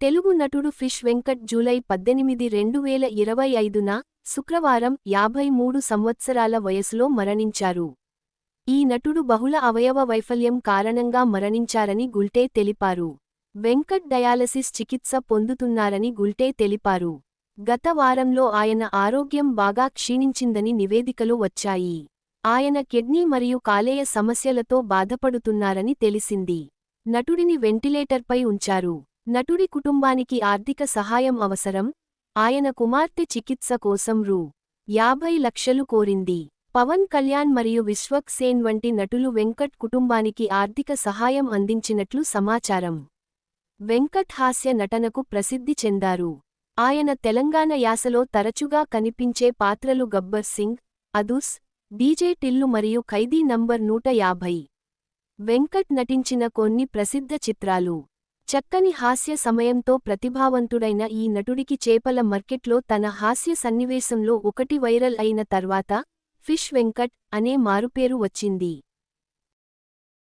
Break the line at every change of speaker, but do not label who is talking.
తెలుగు నటుడు fish Venkat July పద్దెనిమిది రెండు వేల ఇరవై ఐదున శుక్రవారం యాభై మూడు సంవత్సరాల వయసులో మరణించారు. ఈ నటుడు బహుళ అవయవ వైఫల్యం కారణంగా మరణించారని గుల్టే తెలిపారు. వెంకట్ డయాలసిస్ చికిత్స పొందుతున్నారని గుల్టే తెలిపారు. గత వారంలో ఆయన ఆరోగ్యం బాగా క్షీణించిందని నివేదికలు వచ్చాయి. ఆయన కిడ్నీ మరియు కాలేయ సమస్యలతో బాధపడుతున్నారని తెలిసింది. నటుడిని వెంటిలేటర్పై ఉంచారు. నటుడి కుటుంబానికి ఆర్థిక సహాయం అవసరం. ఆయన కుమార్తె చికిత్స కోసం రూ. యాభై లక్షలు కోరింది. పవన్ కళ్యాణ్ మరియు విశ్వక్ సేన్ వంటి నటులు వెంకట్ కుటుంబానికి ఆర్థిక సహాయం అందించినట్లు సమాచారం. వెంకట్ హాస్య నటనకు ప్రసిద్ధి చెందారు. ఆయన తెలంగాణ యాసలో తరచుగా కనిపించే పాత్రలు గబ్బర్ సింగ్ అదుస్ డీజే టిల్లు మరియు ఖైదీ నంబర్ నూట యాభై. వెంకట్ నటించిన కొన్ని ప్రసిద్ధ చిత్రాలు. చక్కని హాస్య సమయంతో ప్రతిభావంతుడైన ఈ నటుడికి చేపల మార్కెట్లో తన హాస్య సన్నివేశంలో ఒకటి వైరల్ అయిన తర్వాత ఫిష్ వెంకట్ అనే మారుపేరు వచ్చింది.